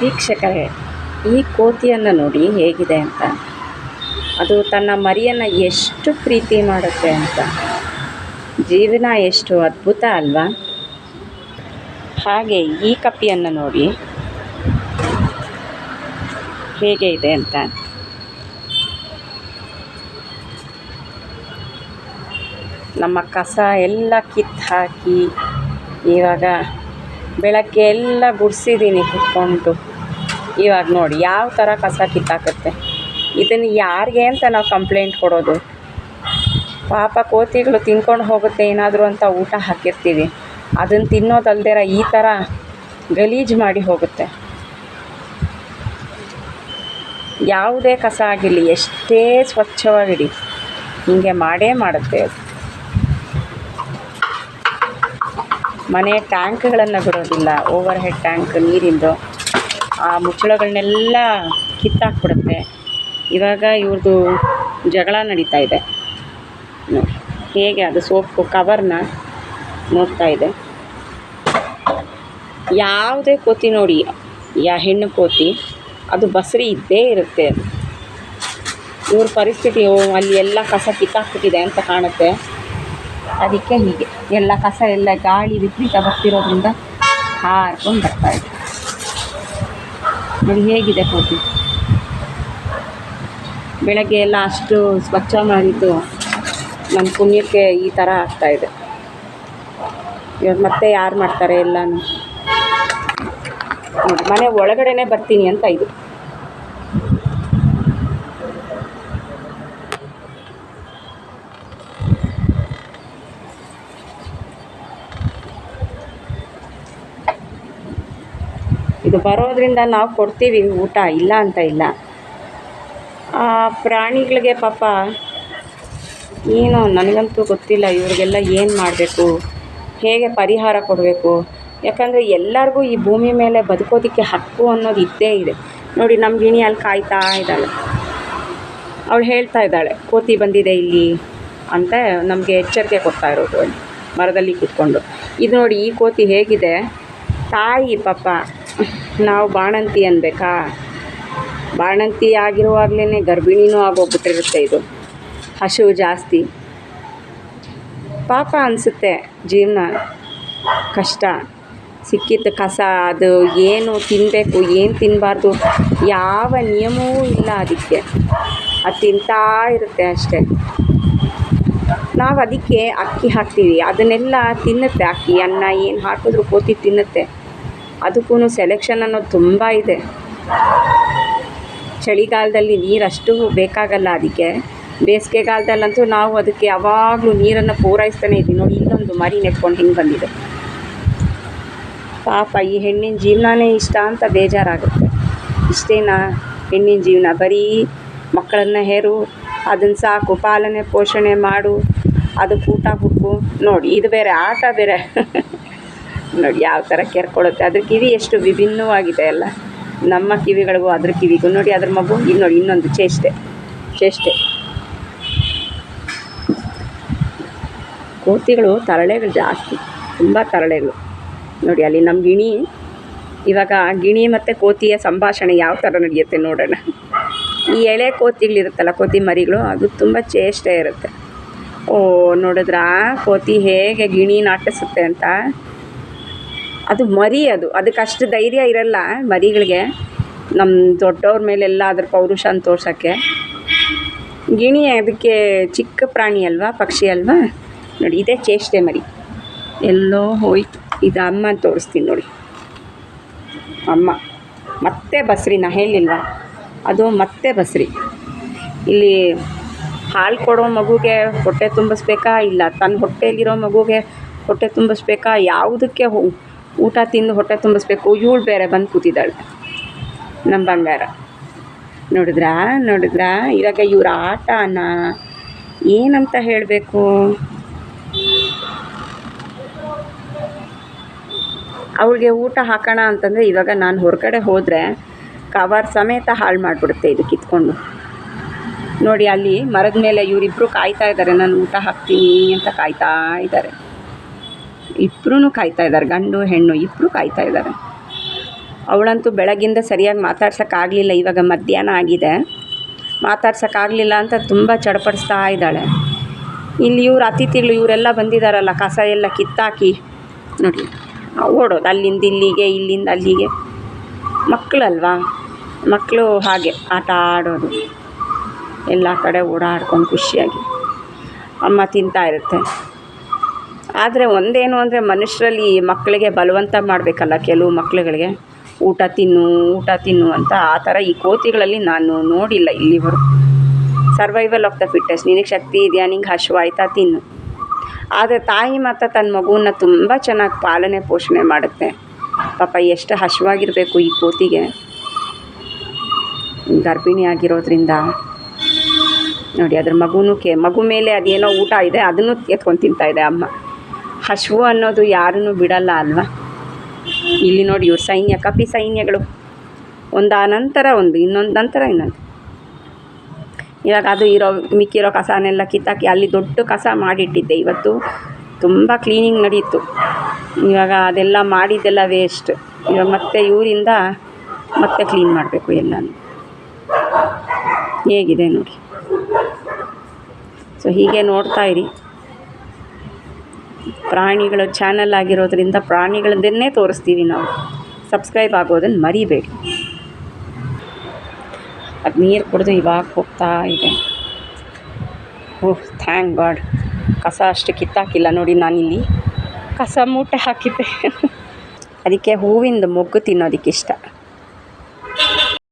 ವೀಕ್ಷಕರೇ, ಈ ಕೋತಿಯನ್ನು ನೋಡಿ ಹೇಗಿದೆ ಅಂತ. ಅದು ತನ್ನ ಮರಿಯನ್ನು ಎಷ್ಟು ಪ್ರೀತಿ ಮಾಡುತ್ತೆ ಅಂತ. ಜೀವನ ಎಷ್ಟು ಅದ್ಭುತ ಅಲ್ವಾ? ಹಾಗೆ ಈ ಕಪ್ಪಿಯನ್ನು ನೋಡಿ ಹೇಗೆ ಇದೆ ಅಂತ. ನಮ್ಮ ಕಸ ಎಲ್ಲ ಕಿತ್ತು ಹಾಕಿ ಇವಾಗ ಬೆಳಗ್ಗೆ ಎಲ್ಲ ಗುಡಿಸಿದ್ದೀನಿ ಕುತ್ಕೊಂಡು. ಇವಾಗ ನೋಡಿ ಯಾವ ಥರ ಕಸ ಕಿತ್ತಾಕತ್ತೆ. ಇದನ್ನು ಯಾರಿಗೆ ಅಂತ ನಾವು ಕಂಪ್ಲೇಂಟ್ ಕೊಡೋದು. ಪಾಪ ಕೋತಿಗಳು ತಿನ್ಕೊಂಡು ಹೋಗುತ್ತೆ, ಏನಾದರೂ ಅಂತ ಊಟ ಹಾಕಿರ್ತೀವಿ. ಅದನ್ನು ತಿನ್ನೋದಲ್ದಿರ ಈ ಥರ ಗಲೀಜು ಮಾಡಿ ಹೋಗುತ್ತೆ. ಯಾವುದೇ ಕಸ ಆಗಿರಲಿ, ಎಷ್ಟೇ ಸ್ವಚ್ಛವಾಗಿಡಿ ಹೀಗೆ ಮಾಡೇ ಮಾಡುತ್ತೆ ಅದು ಮನೆ ಟ್ಯಾಂಕ್ಗಳನ್ನು ಬಿಡೋದಿಲ್ಲ ಓವರ್ ಹೆಡ್ ಟ್ಯಾಂಕ್ ನೀರಿಂದು. ಆ ಮುಚ್ಚಳಗಳನ್ನೆಲ್ಲ ಕಿತ್ತಾಕ್ಬಿಡುತ್ತೆ. ಇವಾಗ ಇವ್ರದ್ದು ಜಗಳ ನಡೀತಾ ಇದೆ. ಹೇಗೆ ಅದು ಸೋಪು ಕವರ್ನ ನೋಡ್ತಾ ಇದೆ. ಯಾವುದೇ ಕೋತಿ ನೋಡಿ, ಯಾ ಹೆಣ್ಣು ಕೋತಿ, ಅದು ಬಸರಿ ಇದ್ದೇ ಇರುತ್ತೆ ಇವ್ರ ಪರಿಸ್ಥಿತಿ ಅಲ್ಲಿ ಎಲ್ಲ ಕಸ ಕಿತ್ತಾಕ್ಬಿಟ್ಟಿದೆ ಅಂತ ಕಾಣುತ್ತೆ. ಅದಕ್ಕೆ ಹೀಗೆ ಎಲ್ಲ ಕಸ, ಎಲ್ಲ ಗಾಳಿ, ವಿಪರೀತ ಬರ್ತಿರೋದ್ರಿಂದ ಹಾರ್ಕೊಂಡು ಬರ್ತಾ ಇದೆ ನೋಡಿ ಹೇಗಿದೆ ಕೋತಿ ಬೆಳಗ್ಗೆ ಎಲ್ಲ ಅಷ್ಟು ಸ್ವಚ್ಛ ಮಾಡಿದ್ದು ನನ್ನ ಪುಣ್ಯಕ್ಕೆ ಈ ಥರ ಆಗ್ತಾಯಿದೆ ಇವಾಗ ಮತ್ತೆ ಯಾರು ಮಾಡ್ತಾರೆ ಎಲ್ಲನೂ? ಮನೆ ಒಳಗಡೆನೆ ಬರ್ತೀನಿ ಅಂತ ಇದು. ಇದು ಬರೋದ್ರಿಂದ ನಾವು ಕೊಡ್ತೀವಿ, ಊಟ ಇಲ್ಲ ಅಂತ ಇಲ್ಲ. ಆ ಪ್ರಾಣಿಗಳಿಗೆ ಪಾಪ ಏನು ನನಗಂತೂ ಗೊತ್ತಿಲ್ಲ, ಇವ್ರಿಗೆಲ್ಲ ಏನು ಮಾಡಬೇಕು, ಹೇಗೆ ಪರಿಹಾರ ಕೊಡಬೇಕು. ಯಾಕಂದರೆ ಎಲ್ಲರಿಗೂ ಈ ಭೂಮಿ ಮೇಲೆ ಬದುಕೋದಕ್ಕೆ ಹಕ್ಕು ಅನ್ನೋದು ಇದ್ದೇ ಇದೆ. ನೋಡಿ ನಮ್ಮ ಗಿಣಿ ಅಲ್ಲಿ ಕಾಯ್ತಾ ಇದ್ದಾಳೆ. ಅವಳು ಹೇಳ್ತಾ ಇದ್ದಾಳೆ, ಕೋತಿ ಬಂದಿದೆ ಇಲ್ಲಿ ಅಂತ ನಮಗೆ ಎಚ್ಚರಿಕೆ ಕೊಡ್ತಾ ಇರೋದು ಮರದಲ್ಲಿ ಕೂತ್ಕೊಂಡು. ಇದು ನೋಡಿ, ಈ ಕೋತಿ ಹೇಗಿದೆ? ತಾಯಿ ಪಾಪ ನಾವು ಬಾಣಂತಿ ಅನ್ಬೇಕಾ? ಬಾಣಂತಿ ಆಗಿರುವಾಗಲೇ ಗರ್ಭಿಣಿನೂ ಆಗೋಗ್ಬಿಟ್ಟಿರುತ್ತೆ ಇದು. ಹಸಿವು ಜಾಸ್ತಿ. ಪಾಪ ಅನಿಸುತ್ತೆ ಜೀವನ. ಕಷ್ಟ. ಸಿಕ್ಕಿದ್ದ ಕಸ, ಅದು ಏನು ತಿನ್ನಬೇಕು ಏನು ತಿನ್ನಬಾರ್ದು ಯಾವ ನಿಯಮವೂ ಇಲ್ಲ ಅದಕ್ಕೆ. ಅದು ತಿಂತಾ ಇರುತ್ತೆ ಅಷ್ಟೇ. ನಾವು ಅದಕ್ಕೆ ಅಕ್ಕಿ ಹಾಕ್ತೀವಿ. ಅದನ್ನೆಲ್ಲ ತಿನ್ನುತ್ತೆ. ಅಕ್ಕಿ, ಅನ್ನ, ಏನು ಹಾಕಿದ್ರು ಕೋತಿ ತಿನ್ನುತ್ತೆ. ಅದಕ್ಕೂ ಸೆಲೆಕ್ಷನ್ ಅನ್ನೋದು ತುಂಬ ಇದೆ. ಚಳಿಗಾಲದಲ್ಲಿ ನೀರಷ್ಟು ಬೇಕಾಗಲ್ಲ ಅದಕ್ಕೆ. ಬೇಸಿಗೆಗಾಲದಲ್ಲಂತೂ ನಾವು ಅದಕ್ಕೆ ಯಾವಾಗಲೂ ನೀರನ್ನು ಪೂರೈಸ್ತಾನೆ ಇದ್ದೀವಿ ನೋಡಿ, ಇನ್ನೊಂದು ಮರಿ ನೆಟ್ಕೊಂಡು ಹಿಂಗೆ ಬಂದಿದೆ. ಪಾಪ, ಈ ಹೆಣ್ಣಿನ ಜೀವನನೇ ಇಷ್ಟ ಅಂತ ಬೇಜಾರಾಗುತ್ತೆ. ಇಷ್ಟೇನಾ? ಹೆಣ್ಣಿನ ಜೀವನ. ಬರೀ ಮಕ್ಕಳನ್ನು ಹೇರು ಅದನ್ನು ಸಾಕು, ಪಾಲನೆ ಪೋಷಣೆ ಮಾಡು, ಅದಕ್ಕೆ ಊಟ ಹುಡುಕು. ನೋಡಿ, ಇದು ಬೇರೆ, ಆಟ ಬೇರೆ. ನೋಡಿ ಯಾವ ಥರ ಕೆರ್ಕೊಳ್ಳುತ್ತೆ ಅದ್ರ ಕಿವಿ ಎಷ್ಟು ವಿಭಿನ್ನವಾಗಿದೆ ಅಲ್ಲ. ನಮ್ಮ ಕಿವಿಗಳಿಗೂ ಅದ್ರ ಕಿವಿಗೂ. ನೋಡಿ ಅದ್ರ ಮಗು, ಇಲ್ಲಿ ನೋಡಿ ಇನ್ನೊಂದು ಚೇಷ್ಟೆ. ಚೇಷ್ಟೆ. ಕೋತಿಗಳು ತರಳೆಗಳು ಜಾಸ್ತಿ. ತುಂಬ ತರಳೆಗಳು. ನೋಡಿ ಅಲ್ಲಿ ನಮ್ಮ ಗಿಣಿ, ಇವಾಗ ಗಿಣಿ ಮತ್ತು ಕೋತಿಯ ಸಂಭಾಷಣೆ ಯಾವ ಥರ ನಡೆಯುತ್ತೆ ನೋಡೋಣ. ಈ ಎಳೆ ಕೋತಿಗಳಿರುತ್ತಲ್ಲ, ಕೋತಿ ಮರಿಗಳು, ಅದು ತುಂಬ ಚೇಷ್ಟೆ ಇರುತ್ತೆ. ಓ, ನೋಡಿದ್ರಾ? ಕೋತಿ ಹೇಗೆ ಗಿಣಿ ನಾಟಿಸುತ್ತೆ ಅಂತ. ಅದು ಮರಿ ಅದು. ಅದಕ್ಕೆ ಅಷ್ಟು ಧೈರ್ಯ ಇರಲ್ಲ ಮರಿಗಳಿಗೆ. ನಮ್ಮ ದೊಡ್ಡವ್ರ ಮೇಲೆಲ್ಲ ಅದ್ರ ಪೌರುಷನ ತೋರ್ಸೋಕ್ಕೆ. ಗಿಣಿ ಅದಕ್ಕೆ ಚಿಕ್ಕ ಪ್ರಾಣಿ ಅಲ್ವಾ, ಪಕ್ಷಿ ಅಲ್ವಾ? ನೋಡಿ, ಇದೇ ಚೇಷ್ಟೆ ಮರಿ. ಎಲ್ಲೋ ಹೋಯ್ತು. ಇದು ಅಮ್ಮ ತೋರಿಸ್ತೀನಿ ನೋಡಿ. ಅಮ್ಮ. ಮತ್ತೆ ಬಸ್ರಿ, ನಾ ಹೇಳಿಲ್ವಾ? ಅದು ಮತ್ತೆ ಬಸ್ರಿ. ಇಲ್ಲಿ ಹಾಲು ಕೊಡೋ ಮಗುಗೆ ಹೊಟ್ಟೆ ತುಂಬಿಸ್ಬೇಕಾ ಇಲ್ಲ ತನ್ನ ಹೊಟ್ಟೆಯಲ್ಲಿರೋ ಮಗುಗೆ ಹೊಟ್ಟೆ ತುಂಬಿಸ್ಬೇಕಾ? ಯಾವುದಕ್ಕೆ ಊಟ ತಿಂದು ಹೊಟ್ಟೆ ತುಂಬಿಸ್ಬೇಕು. ಇವಳು ಬೇರೆ ಬಂದು ಕೂತಿದ್ದಾಳೆ. ನಮ್ಮ ಬಂಗಾರ. ನೋಡಿದ್ರಾ? ನೋಡಿದ್ರಾ? ಇವಾಗ ಇವ್ರ ಆಟನ ಏನಂತ ಹೇಳಬೇಕು? ಅವಳಿಗೆ ಊಟ ಹಾಕೋಣ ಅಂತಂದರೆ ಇವಾಗ ನಾನು ಹೊರಗಡೆ ಹೋದರೆ ಕವರ್ ಸಮೇತ ಹಾಳು ಮಾಡಿಬಿಡುತ್ತೆ ಇದು ಕಿತ್ಕೊಂಡು. ನೋಡಿ ಅಲ್ಲಿ ಮರದ ಮೇಲೆ ಇವರಿಬ್ಬರು ಕಾಯ್ತಾ ಇದ್ದಾರೆ ನಾನು ಊಟ ಹಾಕ್ತೀನಿ ಅಂತ ಕಾಯ್ತಾ ಇದ್ದಾರೆ ಇಬ್ಬರೂ ಕಾಯ್ತಾ ಇದ್ದಾರೆ, ಗಂಡು, ಹೆಣ್ಣು ಇಬ್ಬರು ಕಾಯ್ತಾ ಇದ್ದಾರೆ. ಅವಳಂತೂ ಬೆಳಗಿಂದ ಸರಿಯಾಗಿ ಮಾತಾಡ್ಸೋಕ್ಕಾಗಲಿಲ್ಲ, ಇವಾಗ ಮಧ್ಯಾಹ್ನ ಆಗಿದೆ. ಮಾತಾಡ್ಸೋಕ್ಕಾಗಲಿಲ್ಲ ಅಂತ ತುಂಬ ಚಡಪಡಿಸ್ತಾ ಇದ್ದಾಳೆ. ಇಲ್ಲಿ ಇವ್ರು ಅತಿಥಿಗಳು, ಇವರೆಲ್ಲ ಬಂದಿದ್ದಾರಲ್ಲ ಕಸ ಎಲ್ಲ ಕಿತ್ತಾಕಿ. ನೋಡಿ, ಓಡೋದು, ಅಲ್ಲಿಂದ ಇಲ್ಲಿಗೆ, ಇಲ್ಲಿಂದ ಅಲ್ಲಿಗೆ. ಮಕ್ಕಳಲ್ವಾ? ಮಕ್ಕಳು ಹಾಗೆ ಆಟ ಆಡೋದು. ಎಲ್ಲ ಕಡೆ ಓಡಾಡ್ಕೊಂಡು ಖುಷಿಯಾಗಿ. ಅಮ್ಮ ತಿಂತಾ ಇರುತ್ತೆ. ಆದರೆ ಒಂದೇನು ಅಂದರೆ ಮನುಷ್ಯರಲ್ಲಿ ಮಕ್ಕಳಿಗೆ ಬಲವಂತ ಮಾಡಬೇಕಲ್ಲ ಕೆಲವು ಮಕ್ಕಳುಗಳಿಗೆ. ಊಟ ತಿನ್ನು ಊಟ ತಿನ್ನು ಅಂತ ಆ ಥರ ಈ ಕೋತಿಗಳಲ್ಲಿ ನಾನು ನೋಡಿಲ್ಲ ಇಲ್ಲಿವರೆಗೂ. ಸರ್ವೈವಲ್ ಆಫ್ ದ ಫಿಟ್ನೆಸ್ ನಿನಗೆ ಶಕ್ತಿ ಇದೆಯಾ? ನಿಂಗೆ ಹಶ್ವಾಯ್ತಾ ತಿನ್ನು. ಆದರೆ ತಾಯಿ ಮಾತ್ರ ತನ್ನ ಮಗುವನ್ನ ತುಂಬ ಚೆನ್ನಾಗಿ ಪಾಲನೆ, ಪೋಷಣೆ ಮಾಡುತ್ತೆ. ಪಾಪ ಎಷ್ಟು ಹಶ್ವಾಗಿರಬೇಕು ಈ ಕೋತಿಗೆ. ಗರ್ಭಿಣಿ ಆಗಿರೋದ್ರಿಂದ. ನೋಡಿ, ಅದ್ರ ಮಗುನೂ ಕೆ ಮಗು ಮೇಲೆ ಅದೇನೋ ಊಟ ಇದೆ, ಅದನ್ನು ಎತ್ಕೊಂಡು ತಿಂತಾ ಇದೆ ಅಮ್ಮ. ಹಸಿವು ಅನ್ನೋದು ಯಾರನ್ನು ಬಿಡಲ್ಲ ಅಲ್ವಾ? ಇಲ್ಲಿ ನೋಡಿ ಇವ್ರ ಸೈನ್ಯ, ಕಪಿ ಸೈನ್ಯಗಳು. ಒಂದು ಒಂದು, ಇನ್ನೊಂದು ನಂತರ ಇನ್ನೊಂದು. ಇವಾಗ ಅದು ಇರೋ, ಮಿಕ್ಕಿರೋ ಕಸನೆಲ್ಲ ಕಿತ್ತಾಕಿ ಅಲ್ಲಿ ದೊಡ್ಡ ಕಸ ಮಾಡಿಟ್ಟಿದ್ದೆ. ಇವತ್ತು ತುಂಬ ಕ್ಲೀನಿಂಗ್ ನಡೀತು. ಇವಾಗ ಅದೆಲ್ಲ ಮಾಡಿದ್ದೆಲ್ಲ ವೇಸ್ಟ್ ಇವಾಗ ಮತ್ತೆ ಇವರಿಂದ ಮತ್ತೆ ಕ್ಲೀನ್ ಮಾಡಬೇಕು ಎಲ್ಲನೂ. ಹೇಗಿದೆ ನೋಡಿ. ಸೊ ಹೀಗೆ ನೋಡ್ತಾ ಇರಿ. ಪ್ರಾಣಿಗಳ ಚಾನಲ್ ಆಗಿರೋದ್ರಿಂದ ಪ್ರಾಣಿಗಳನ್ನೇ ತೋರಿಸ್ತೀವಿ ನಾವು. ಸಬ್ಸ್ಕ್ರೈಬ್ ಆಗೋದನ್ನು ಮರಿಬೇಡಿ. ಅದು ನೀರು ಕುಡಿದು ಇವಾಗ ಹೋಗ್ತಾ ಇದೆ. Oh, thank God. ಕಸ ಅಷ್ಟು ಕಿತ್ತಾಕಿಲ್ಲ ನೋಡಿ ನಾನಿಲ್ಲಿ. ಕಸ ಮೂಟೆ ಹಾಕಿದ್ದೆ. ಅದಕ್ಕೆ ಹೂವಿಂದ ಮೊಗ್ಗು ತಿನ್ನೋದಕ್ಕೆ ಇಷ್ಟ